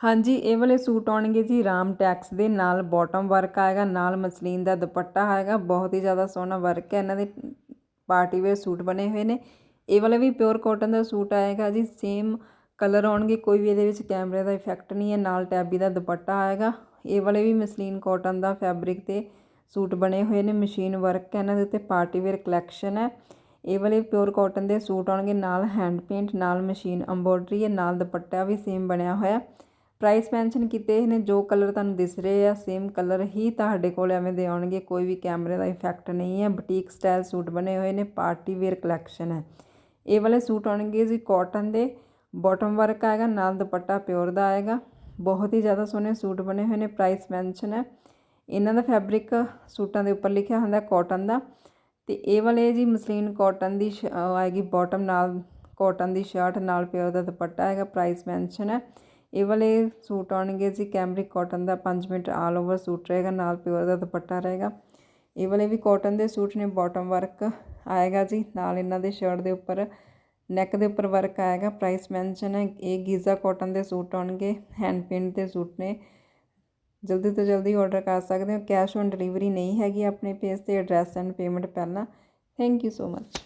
ਹਾਂਜੀ, ਇਹ ਵਾਲੇ ਸੂਟ ਆਉਣਗੇ ਜੀ ਰਾਮ ਟੈਕਸ ਦੇ, ਨਾਲ ਬਾਟਮ ਵਰਕ ਆਏਗਾ, ਨਾਲ ਮਸਲੀਨ ਦਾ ਦੁਪੱਟਾ ਆਏਗਾ, ਬਹੁਤ ਹੀ ਜ਼ਿਆਦਾ ਸੋਹਣਾ ਵਰਕ ਹੈ, ਇਹਨਾਂ ਦੇ ਪਾਰਟੀ ਵੇਅਰ ਸੂਟ ਬਣੇ ਹੋਏ ਨੇ। ਇਹ ਵਾਲੇ ਵੀ ਪਿਓਰ ਕਾਟਨ ਦਾ ਸੂਟ ਆਏਗਾ ਜੀ ਸੇਮ ਕਲਰ ਆਉਣਗੇ, ਕੋਈ ਵੀ ਇਹਦੇ ਵਿੱਚ ਕੈਮਰੇ ਦਾ ਇਫੈਕਟ ਨਹੀਂ ਹੈ, ਨਾਲ ਟੈਬੀ ਦਾ ਦੁਪੱਟਾ ਆਏਗਾ। ਇਹ ਵਾਲੇ ਵੀ ਮਸਲੀਨ ਕਾਟਨ ਦਾ ਫੈਬਰਿਕ ਤੇ ਸੂਟ ਬਣੇ ਹੋਏ ਨੇ ਮਸ਼ੀਨ ਵਰਕ ਹੈ, ਇਹਨਾਂ ਦੇ ਉੱਤੇ ਪਾਰਟੀ ਵੇਅਰ ਕਲੈਕਸ਼ਨ ਹੈ। ਇਹ ਵਾਲੇ ਪਿਓਰ ਕਾਟਨ ਦੇ ਸੂਟ ਆਉਣਗੇ, ਨਾਲ ਹੈਂਡ ਪੇਂਟ ਨਾਲ ਮਸ਼ੀਨ ਐਮਬੋਡਰੀ ਹੈ, ਨਾਲ ਦੁਪੱਟਾ ਵੀ ਸੇਮ ਬਣਿਆ ਹੋਇਆ। ਪ੍ਰਾਈਸ ਮੈਂਸ਼ਨ ਕੀਤੇ ਨੇ, ਜੋ ਕਲਰ ਤੁਹਾਨੂੰ ਦਿਸ ਰਹੇ ਆ ਸੇਮ ਕਲਰ ਹੀ ਤੁਹਾਡੇ ਕੋਲ ਐਵੇਂ ਦੇ ਆਉਣਗੇ, ਕੋਈ ਵੀ ਕੈਮਰੇ ਦਾ ਇਫੈਕਟ ਨਹੀਂ ਹੈ ਬੁਟੀਕ ਸਟਾਈਲ ਸੂਟ ਬਣੇ ਹੋਏ ਨੇ ਪਾਰਟੀ ਵੇਅਰ ਕਲੈਕਸ਼ਨ ਹੈ। ਇਹ ਵਾਲੇ ਸੂਟ ਆਉਣਗੇ ਜੀ ਕਾਟਨ ਦੇ ਬਾਟਮ ਵਰਕ ਆਏਗਾ, ਨਾਲ ਦੁਪੱਟਾ ਪਿਓਰ ਦਾ ਆਏਗਾ। ਬਹੁਤ ਹੀ ਜ਼ਿਆਦਾ ਸੋਹਣੇ ਸੂਟ ਬਣੇ ਹੋਏ ਨੇ ਪ੍ਰਾਈਸ ਮੈਂਸ਼ਨ ਹੈ। ਇਹਨਾਂ ਦਾ ਫੈਬਰਿਕ ਸੂਟਾਂ ਦੇ ਉੱਪਰ ਲਿਖਿਆ ਹੁੰਦਾ ਕਾਟਨ ਦਾ। ਤੇ ਇਹ ਵਾਲੇ ਜੀ ਮਸਲੀਨ ਕਾਟਨ ਦੀ ਆਏਗੀ ਬਾਟਮ ਨਾਲ ਕਾਟਨ ਦੀ ਸ਼ਰਟ ਨਾਲ ਪਿਓਰ ਦਾ ਦੁਪੱਟਾ ਹੈਗਾ ਪ੍ਰਾਈਸ ਮੈਂਸ਼ਨ ਹੈ। ਇਹ ਵਾਲੇ ਸੂਟ ਆਉਣਗੇ ਜੀ ਕੈਮਰਿਕ ਕਾਟਨ ਦਾ 5 ਮੀਟਰ ਆਲ ਓਵਰ ਸੂਟ ਰਹੇਗਾ, ਨਾਲ ਪਿਓਰ ਦਾ ਦੁਪੱਟਾ ਰਹੇਗਾ। ਇਹ ਵਾਲੇ ਵੀ ਕਾਟਨ ਦੇ ਸੂਟ ਨੇ ਬਾਟਮ ਵਰਕ ਆਏਗਾ ਜੀ, ਨਾਲ ਇਹਨਾਂ ਦੇ ਸ਼ਰਟ ਦੇ ਉੱਪਰ ਨੈਕ ਦੇ ਉੱਪਰ ਵਰਕ ਆਏਗਾ ਪ੍ਰਾਈਸ ਮੈਂਸ਼ਨ ਹੈ, ਇਹ ਗੀਜ਼ਾ ਕਾਟਨ ਦੇ ਸੂਟ ਆਉਣਗੇ ਹੈਂਡ ਪੇਂਟ ਦੇ ਸੂਟ ਨੇ। ਜਲਦੀ ਤੋਂ ਜਲਦੀ ਆਰਡਰ ਕਰ ਸਕਦੇ ਹੋ ਕੈਸ਼ ਔਨ ਡਿਲੀਵਰੀ ਨਹੀਂ ਹੈਗੀ ਆਪਣੇ ਪੇਜ ਤੇ ਐਡਰੈਸ ਐਂਡ ਪੇਮੈਂਟ ਪਹਿਲਾਂ। Thank you so much